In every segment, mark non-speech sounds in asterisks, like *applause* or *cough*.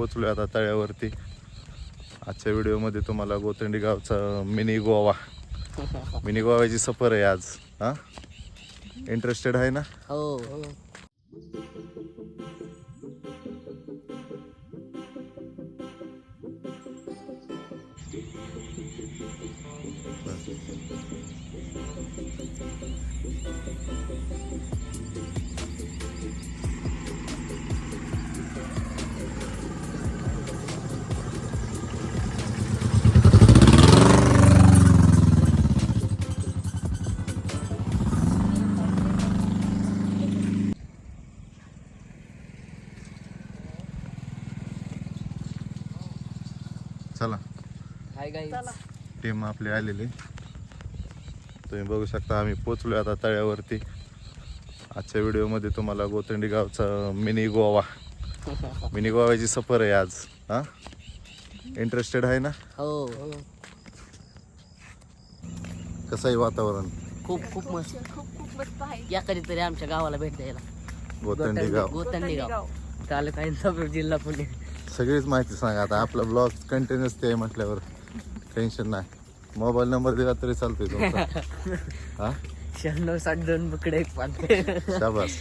पोचलो आता तळ्यावरती. आजच्या व्हिडिओमध्ये तुम्हाला गोतंडी गावचा मिनी गोवा. मिनी गोव्याची सफर आहे आज हा? इंटरेस्टेड आहे ना? हो. चला. हाय टीम आपली आलेली. तुम्ही बघू शकता आम्ही पोचलो आता तळ्यावरती. आजच्या व्हिडिओमध्ये तुम्हाला गोतंडी गावचा मिनी गोवा. *laughs* मिनी गोव्याची सफर आहे आज. हा? इंटरेस्टेड आहे ना? हो. कसं आहे वातावरण? खूप खूप मस्त. खूप खूप मस्त आहे. या कधीतरी आमच्या गावाला भेट द्यायला. गोतंडी गाव. गोतंडी गाव. तालुका जिल्हा पुणे. सगळीच माहिती सांगा आता. आपला ब्लॉग कंटिन्युअस ते म्हटल्यावर टेन्शन नाही. मोबाईल नंबर दिला तरी चालतोय तुमचा. *laughs* हा? शहाण्णव साठ दोन बुकडे एक पानते शाबास.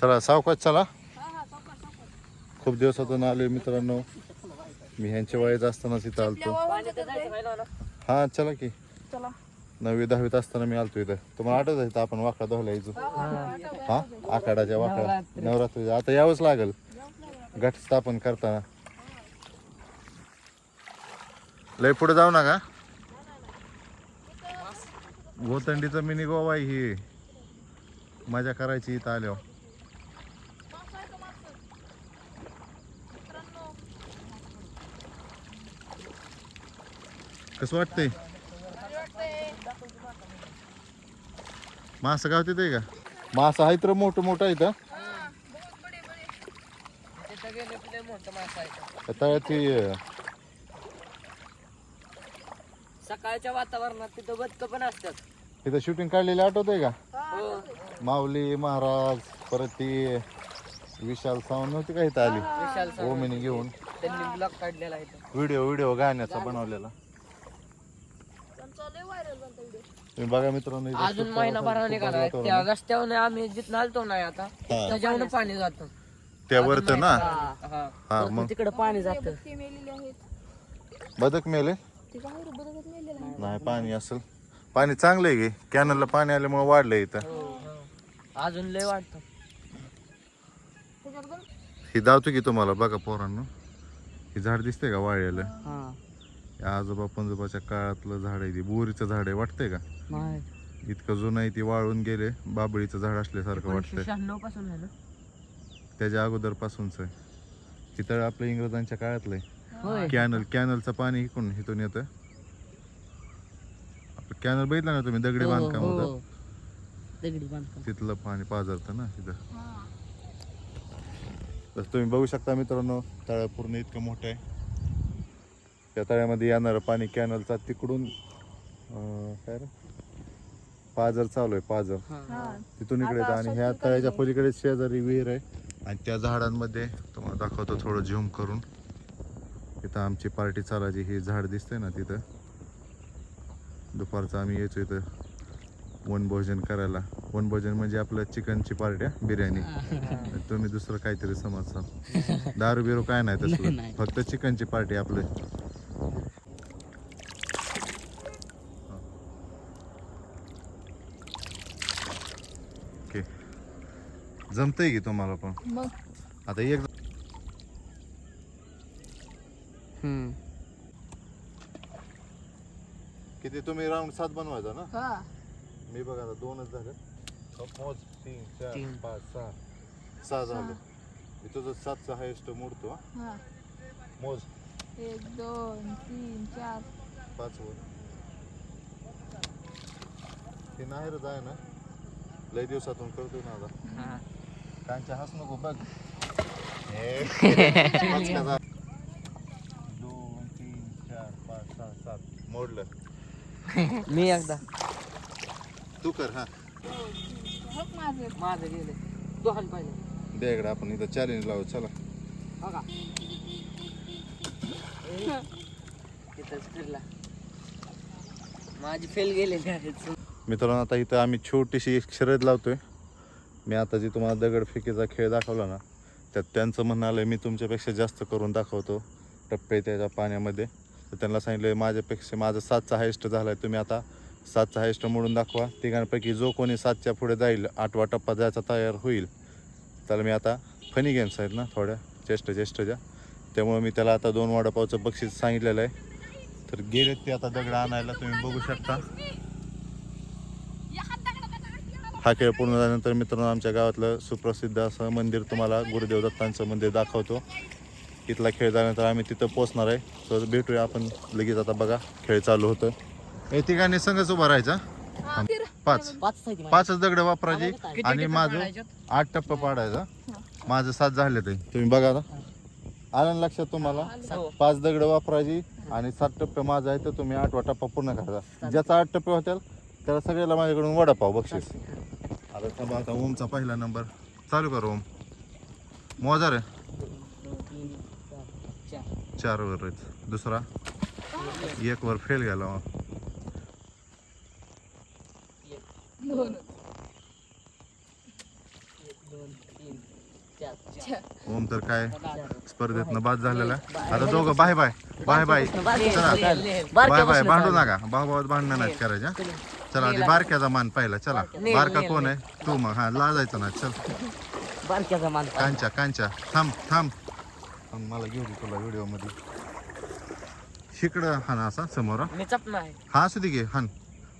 चला सावकाश चला. खूप दिवसातून आलोय मित्रांनो. मी ह्यांच्या वयात असतानाच इथं आलतो. हा चला की. चला. नववी दहावीत असताना मी आलतो इथं. तुम्हाला आठवत आहे आपण वाकडा धुवायला यायचो हा? आखाडाच्या वाकडा. नवरात्री. आता यावंच लागल. घट स्थापन करताना. लय पुढे जाऊ नका. गोतंडीचं मिनी गोवा ही. मजा करायची इथं आल्यावर. कसं वाटतंय? मासं गाव तिथे का? मासं आहे तर मोठं मोठं आहे का तळ्यात ती अं, सकाळच्या वातावरणात तिथं बदक पण असतात. तिथं शूटिंग काढलेली आठवत आहे का? हो. माऊली महाराज परत ती विशाल सावंत नव्हती का इथं आली? विशाल ओमिनी घेऊन. त्यांनी ब्लॉग काढलेला आहे इथं. व्हिडिओ व्हिडिओ गाण्याचा बनवलेला त्यांचा लय व्हायरल झाला व्हिडिओ तुम्ही बघा मित्रांनो इथं अजून महिनाभराने निघाला त्या. रस्त्यावर आम्ही जिथं आलतो नाही आता त्याच्यावर पाणी जातं. त्या वरत ना? हा हा. मग? तिकडे पाणी जातं. ते मेलेले आहेत बदक मेले? ते बाहेर बदलत मेलेले आहे नाही पाणी असेल. पाणी चांगलं आहे की? कॅनलला पाणी आल्यामुळे वाढलंय इथं. हो, अजून लय वाटतं ही दावतो की तुम्हाला बघा पोरांनो. ही झाड दिसते का वाळलेलं? हा. या आजोबा पंजोबाच्या काळातलं झाड आहे ती बोरीचं झाड आहे वाटतंय का? नाही. इतकं जुनं आहे ती वाळून गेले बाबळीचं झाड असल्यासारखं वाटतंय. शहाण्णवपासून त्याच्या अगोदर पासूनच आहे तिथं आपल्या इंग्रजांच्या काळातलं आहे. होय. कॅनल कॅनलचं पाणी इकडून इथून येतं. आपलं कॅनल बघितलं ना तुम्ही दगडी हो, बांधकाम हो. होतं दगडी बांधकाम. तिथलं पाणी पाझरतं ना तिथं हा. तर तुम्ही बघू शकता मित्रांनो तळं पूर्ण इतकं मोठं आहे. त्या तळ्यामध्ये येणारं पाणी कॅनलचा तिकडून अं, काय रे? पाझर चालू आहे हा, हा. तिथून इकडे येतं आणि ह्या तळ्याच्या पलीकडे शेजारी विहीर आहे. आणि त्या झाडांमध्ये तुम्हाला दाखवतो थोडं झूम करून. इथं आमची पार्टी चालायची ही झाड दिसतंय ना तिथं. दुपारचं आम्ही यायचो इथं वनभोजन करायला. वनभोजन म्हणजे आपलं चिकनची पार्ट्या बिर्याणी. तुम्ही दुसरं काहीतरी समजता. दारू बिरू काय नाही तसलं. नाही. फक्त चिकनची पार्टी आपलं. जमतंय की तुम्हाला पण? मग? आता एक हम्म. किती तुम्ही राऊंड सात बनवायचा ना? हा. मी बघा आता दोनच झाले. मोज तीन चार तीन. पाच सहा. सहा झाले. इथं जर सातचा हायस्ट मोडतो हा. हा. मोज. एक दोन तीन चार. पाच वर. ते नाही रे जाय ना? लय दिवसातून करतोय ना आता. हा. कांच्या हस नको बघ. हे, का? दोन तीन चार पाच सहा सात. मोडलं. मी एकदा. तू कर हा. माझं गेले. पाहिजे. इकडे आपण इथं चॅलेंज लावू चला. तिथंच फिरला. माझी फेल गेले मित्रांनो आता इथं आम्ही छोटीशी एक शर्यत लावतोय. मी आता जी तुम्हाला दगडफेकीचा खेळ दाखवला ना त्यात त्यांचं म्हणणं आलं मी तुमच्यापेक्षा जास्त करून दाखवतो टप्पे त्याच्या पाण्यामध्ये. तर त्यांना सांगितलं माझ्यापेक्षा माझं सातचा हायस्ट झाला आहे तुम्ही आता सातचा हायस्ट मोडून दाखवा. तिघांपैकी जो कोणी सातच्या पुढे जाईल आठवा टप्पा जायचा तयार होईल. त्याला मी आता फनी गेम्स आहेत ना थोड्या चेष्ट चेष्टच्या त्यामुळे मी त्याला आता दोन वडापावचं बक्षीस सांगितलेलं आहे. तर गेलेत ते आता दगड आणायला तुम्ही बघू शकता. हा खेळ पूर्ण झाल्यानंतर मित्रांनो आमच्या गावातलं सुप्रसिद्ध असं मंदिर तुम्हाला गुरुदेव दत्तांचं मंदिर दाखवतो. इथला खेळ झाल्यानंतर आम्ही तिथं पोहोचणार आहे. तर भेटूया आपण लगेच. आता बघा खेळ चालू होतं हे तिघांनी संघच उभा राहायचा? पाच. पाच पाचच दगड वापरायची आणि माझं आठ टप्पा पाडायचा. माझं सात झाले ते. तुम्ही बघा आता. आलं ना लक्षात तुम्हाला? हो. पाच दगड वापरायची आणि सात टप्पे माझा आहे तर तुम्ही आठवा टप्पा पूर्ण करायचा ज्याचा आठ टप्पे होतील त्याला सगळ्याला माझ्याकडून वडापाव बक्षीस. आता थांबा आता ओमचा पहिला नंबर. चालू कर ओम. मोजा रे. चार वर दुसरा. एक वर फेल गेला मग. ओम तर काय स्पर्धेतनं बाद झालेला आता दोघं बाय बाय बाय बाय. चला. बाय बाय भांडू नका. भाऊ भाऊ भांडणं नाही करायच्या चला आधी बारक्याचा मान पाहिला चला. बारका कोण आहे? तू मग हा लाजायचं ना चल. बारक्याचा मान कांच्या कांच्या थांब थांब. थांब, मला घेऊ दे तुला व्हिडिओमध्ये शिकडं हान असा समोर हा. मी चपना आहे. हा असू दे घे हान.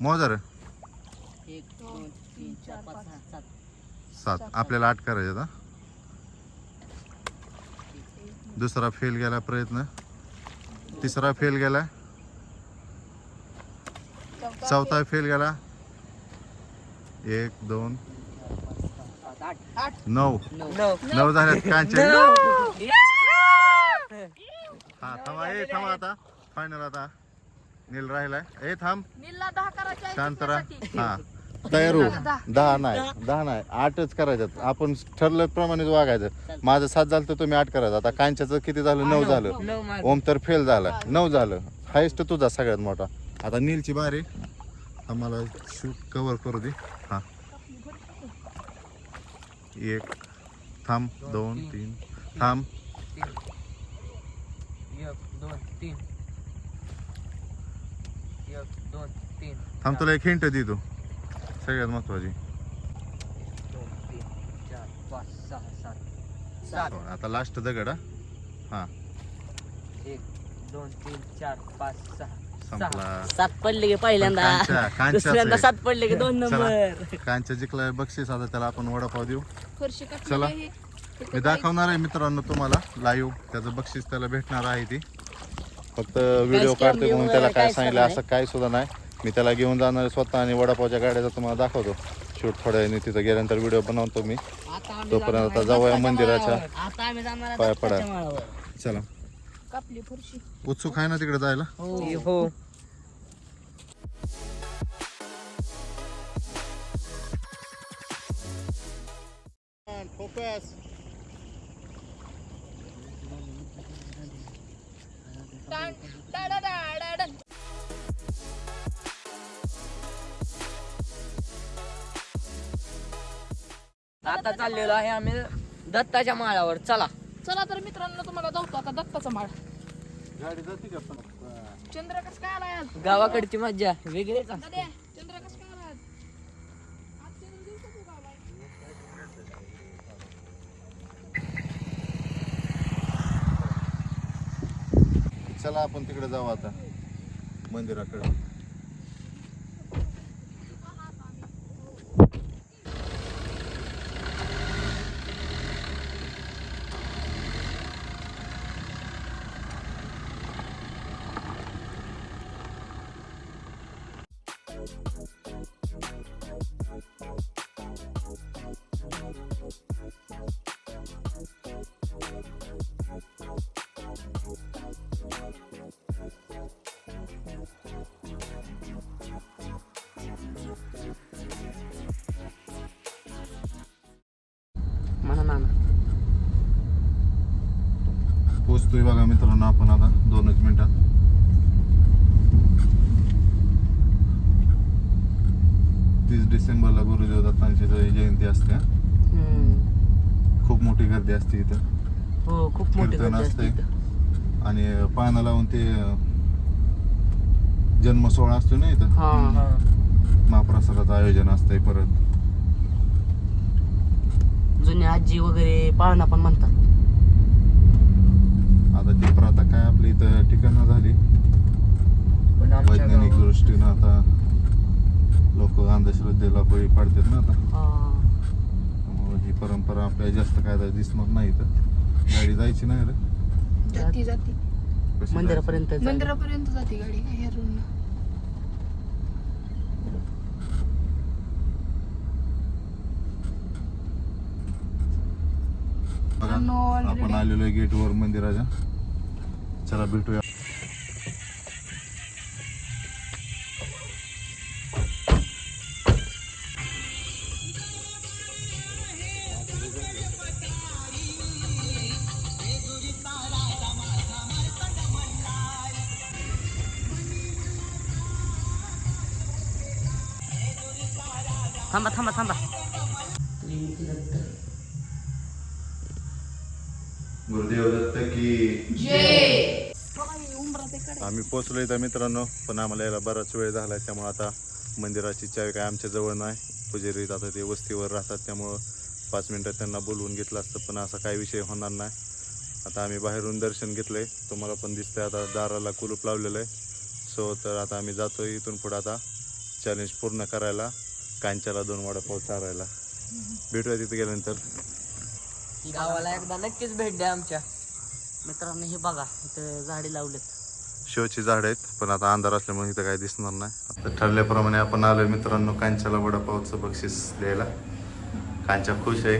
मोजार. एक दोन तीन चार पाच सहा सात. सात. आपल्याला आठ करायचे आता दुसरा फेल गेला प्रयत्न. तिसरा फेल गेला. चौथा फेल गेला. एक दोन. नऊ. नऊ झाल्यात कांचे हा थांबा. ए थांबा आता. फायनल आता. नील राहिलाय. ए थांब. करायचे शांत राहा. हा. तयार हो. दहा नाही. दहा नाही. आठच करायच्यात. आपण ठरल्याप्रमाणेच वागायचं. माझं सात झालं तर तुम्ही आठ करायचं. आता कांच्याचं किती झालं? नऊ झालं. ओम तर फेल झाला. नऊ झालं. हायस्ट तुझा सगळ्यात मोठा. आता नीलची बारी आम्हाला शूट कवर करू दे. हा. एक थांब दोन तीन. थांब. दोन तीन दोन तीन थांब तुला एक हिंट दे तू सगळ्यात महत्वाची. चार आता लास्ट दगड हा. हा. एक दोन तीन चार पाच सहा. संपला सात पडले की पहिल्यांदा दुसऱ्यांदा. सात पडले की दोन चला. नंबर कांच्या जिंकलाय बक्षीस आता त्याला आपण वडापाव देऊ फरशी चला. मी दाखवणार आहे मित्रांनो तुम्हाला लाईव्ह त्याचं बक्षीस त्याला भेटणार आहे ती फक्त व्हिडिओ scam काढते म्हणून बिम त्याला वगैरे काय काहीच सांगितलं. असं काय सुद्धा नाही मी त्याला घेऊन जाणार आहे स्वतः आणि वडापावच्या गाड्याचा तुम्हाला दाखवतो शूट थोड्या वेळाने तिथं गेल्यानंतर व्हिडिओ बनवतो मी तोपर्यंत आता जाऊया मंदिराच्या आता आम्ही जाणार आहे पाया दत्ताच्या पडा. माळावर. चला कापली फरशी. उत्सुक आहे ना तिकडे जायला? हो. फोकस टाडाडाडाडन. आता चाललेलो आहे आम्ही दत्ताच्या माळावर. चला. चला तर मित्रांनो तुम्हाला जाऊतो आता दत्ताचा माळ. गाडी जाते का पण? चंद्र कस काय आलाय आज? गावाकडची मज्जा वेगळीच असते. चंद्र कस काय आलाय आज? आज चंद्र दिवसाच उगवलाय. चला आपण तिकडे जाऊ आता मंदिराकडे. पोचतोय बघा मित्रांनो आपण आता दोनच मिनिटात. तीस डिसेंबरला गुरुदेव दत्तांची जय- जयंती असते. खूप मोठी गर्दी असते इथं. हो खूप कीर्तन असते. आणि पाना लावून ते जन्म सोहळा असतो ना इथं? हा. महाप्रसादाचं आयोजन असतंय परत. जुने आजी वगैरे पाळणा पण म्हणतात. आता ती प्रथा काय आपल्या इथं ठिकाणं झाली. पण आमच्या वैज्ञानिक दृष्टीनं आता लोक अंधश्रद्धेला बळी पाडतात ना आता. हा. त्यामुळे ही परंपरा आपल्याला जास्त काय आता दिसणार नाही तर गाडी जायची नाही रे. जाती जाती. कशी मंदिरापर्यंत जायचं. मंदिरापर्यंत जाते गाडी काय ह्या road नं. जायची? बघा. आपण आलेलो आहे गेटवर मंदिराच्या चला भेटूया. थांबा थांबा थांबा. दत्त की आहे. आम्ही पोचलो इथं मित्रांनो पण आम्हाला यायला बराच वेळ झाला त्यामुळे आता मंदिराची चावी काय आमच्या जवळ नाही. पुजारी आता ते वस्तीवर राहतात त्यामुळं पाच मिनटात त्यांना बोलवून घेतलं असतं पण असा काही विषय होणार नाही. आता आम्ही बाहेरून दर्शन घेतलंय तुम्हाला पण दिसतंय आता दाराला कुलूप लावलेलं आहे सो तर आता आम्ही जातो इथून पुढे आता चॅलेंज पूर्ण करायला कांच्याला दोन वडापाव चारायला. भेटूया तिथे गेल्यानंतर. गावाला एकदा नक्कीच भेट द्या आमच्या. मित्रांनो हे बघा इथं झाडे लावलेत. शोची झाड आहेत पण आता अंधार असल्यामुळे इथं काही दिसणार नाही. आता ठरल्याप्रमाणे आपण आलोय मित्रांनो कांच्याला वडापावचं बक्षीस द्यायला. कांच्या खुश आहे.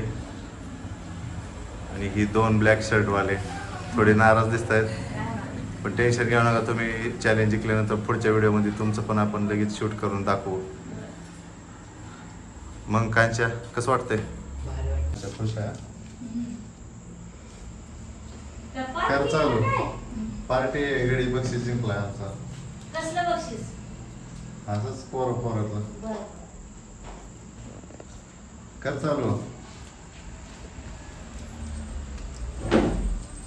आणि ही दोन ब्लॅक शर्टवाले थोडे नाराज दिसत आहेत. पण टेन्शन घेऊ नका तुम्ही चॅलेंज जिंकल्यानंतर पुढच्या व्हिडिओमध्ये तुमचं पण आपण लगेच शूट करून दाखवू. मग कांच्या कसं वाटतंय? खुश आहे. कर चालू. पार्टी गडी बक्षीस जिंकला आमचा कसलं बक्षीस? असंच पोर पोरातलं बर. कर चालू.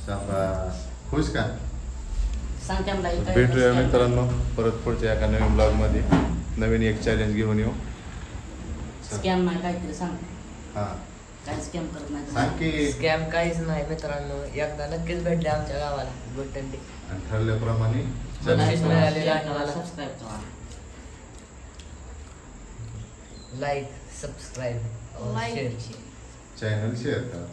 शाबास. खुश का? भेटूया मित्रांनो परत पुढच्या एका नवीन ब्लॉगमध्ये नवीन एक चॅलेंज घेऊन येऊ. चल. स्कॅम नाही काहीतरी सांग. हा. काय स्कॅम करत नाही सांग की स्कॅम काहीच नाही मित्रांनो. एकदा नक्कीच भेटले आमच्या गावाला. गुट्टंडी आणि ठरल्याप्रमाणे बक्षीस challenge मिळालेलं आहे मला. सबस्क्राईब करा. Like subscribe share share. Channel share करा.